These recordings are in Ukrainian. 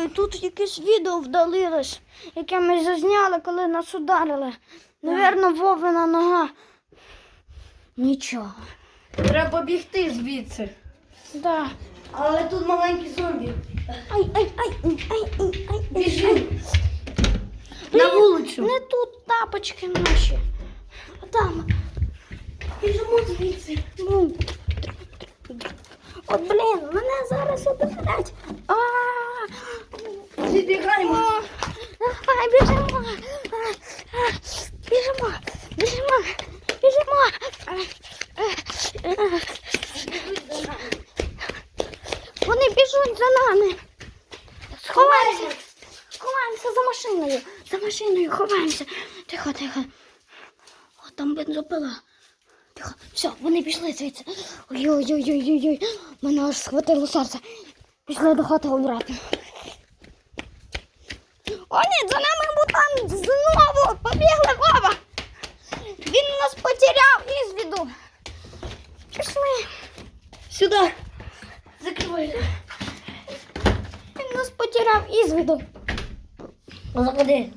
Ой, тут якесь відео вдалилось, яке ми зазняли, коли нас ударили. Навірно, Вовина нога. Нічого. Треба бігти звідси. Да. Але тут маленький зомбі. Ай, ай, ай, ай, ай, ай, ай. Біжи. На вулицю. Не тут тапочки наші. А там. Біжимо звідси. Ну. От, блін, мене зараз оберуть. А, Збігаємо. О, Давай, біжимо. Біжимо, біжимо, біжимо. Вони біжуть за нами. Сховаємося. Ховаємося за машиною. За машиною ховаємося. Тихо, тихо. О, там бензопила. Тихо. Все, вони пішли звідси. Ой-ой-ой-ой-ой. Мене аж схватило серце. Пішли до хати обратно. Ні, за нами мутант знову побігли баба. Він нас потеряв із віду. Пішли. Сюди. Закривай. Він нас потеряв із виду. Заходи.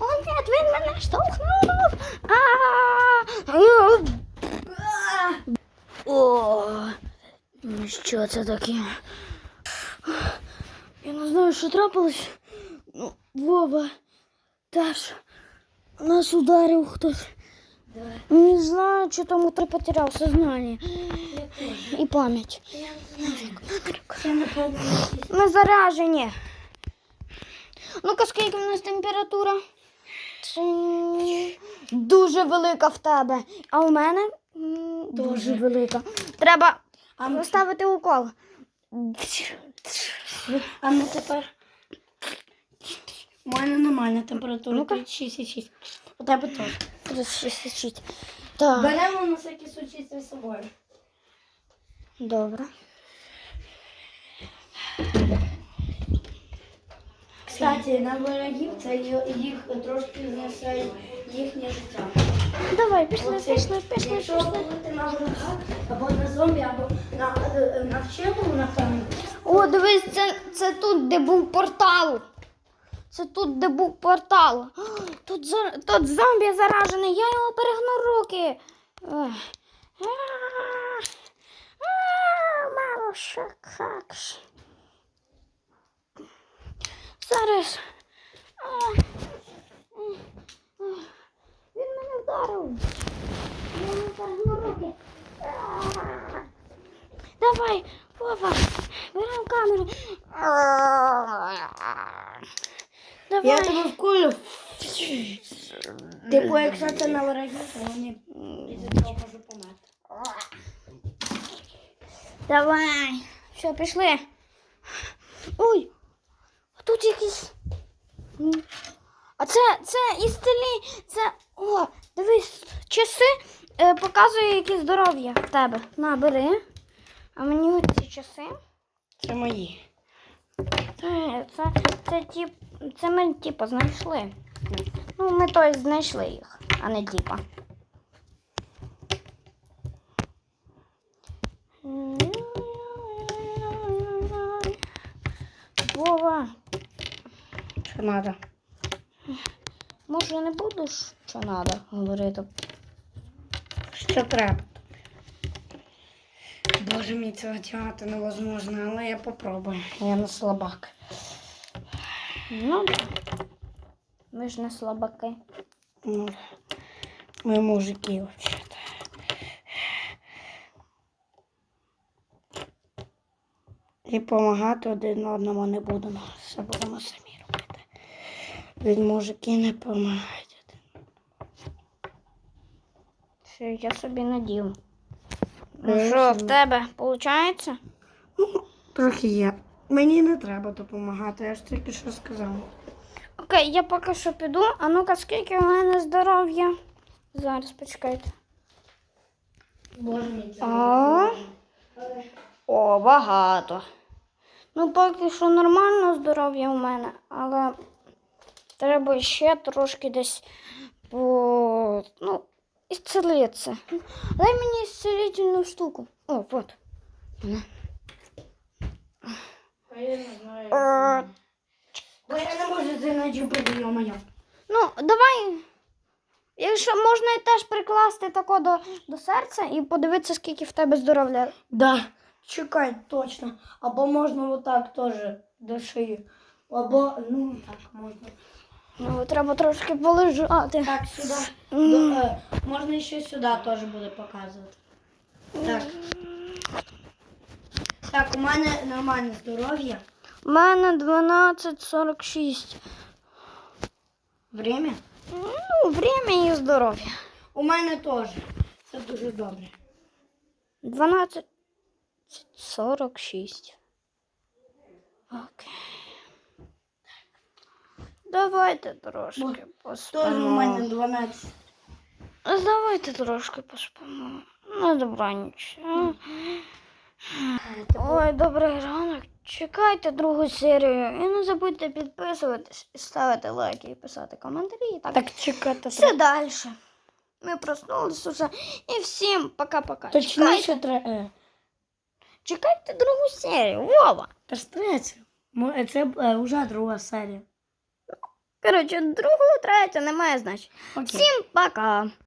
О, нет, він мене штовхнув. А! О, ну що це таке? Я не знаю, що трапилось. Ну, Вова теж нас ударив хтось. Не знаю, що там утро потеряв сознание і пам'ять. Ми заражені. Ну-ка, скільки в нас температура? Дуже велика в тебе. А у мене Дуже. велика. Треба А ми- поставити укол. А ми тепер. У мене нормальна температура. Ну-ка. 36,6. У тебе теж. Розчистить. Так, Беремо на всякий случай з собою. добре. Кстати, на ворогів це їх трошки знесе їхнє життя. Давай, пішли, Оце, пішли, пішли, Якщо пішли. бути на ворогах, або на зомбі, або на, е, на вченому, напевно. О, дивись, це, це тут, де був портал. Це тут, де був портал. О, Тут, тут зомбі заражений, я його перегну руки. Ех. А, а, Мало що як ж. Зараз. Він мене вдарив. Я перегну руки. Давай, Вова, беремо камеру. Давай. Я тебе вколю. Типу, якщо це на ворогів, то вони із-за цього можуть померти. Давай. Все, пішли. Ой, тут якісь. А це, це істелі, це. О, дивись, часи е, показує які здоров'я в тебе. На, бери. А мені оці часи. Це мої. Це, це, це, тип, це ми типу знайшли. Ну, ми то знайшли їх, а не типа. Вова, Що треба? може не будеш, що треба говорити? Що треба? Боже мій, цього тягати невозможно, але я попробую. Я не слабак. Ну, ми ж не слабаки. Ну, Ми мужики взагалі. І допомагати один одному не будемо. Все будемо самі Від мужики не допомагають. Все, я собі надів. Ну що, в тебе виходить? Трохи є. Мені не треба допомагати, я ж тільки що сказала. Окей, я поки що піду. А ну-ка, скільки у мене здоров'я? Зараз почекайте. А? О, багато. Ну, поки що нормально здоров'я у мене, але треба ще трошки десь по. Ну, исцелиться. Дай мне исцелительную штуку. О, вот. А я не знаю. Е, Бо я не можу начепити, йо-моє. Ну, давай. Якщо можна і теж прикласти тако до, до серця і подивитися, скільки в тебе здоров'я. Да, чекай, точно. Або можна отак теж до шиї. Або, ну, так, можна. Ну, треба трошки полежати. Так, сюди. До, е, можна ще сюди теж буде показувати. Так. Так, у мене нормальне здоров'я. У мене 12.46. Время? Ну, время і здоров'я. У мене теж. Це дуже добре. 12.46. Окей. Давайте трошки Теж у мене 12. Давайте трошки поспимо. На добраніч. Ой, добрий ранок. Чекайте другу серію. І не забудьте підписуватись, і ставити лайки і писати коментарі. І так, Так, чекати. все далі. Ми проснулися все. І всім пока-пока. Точніше треба. Е, чекайте другу серію. Вова. та ж третя. Це е, вже друга серія. Коротше, другу, третю немає значення. Окей. Всім пока.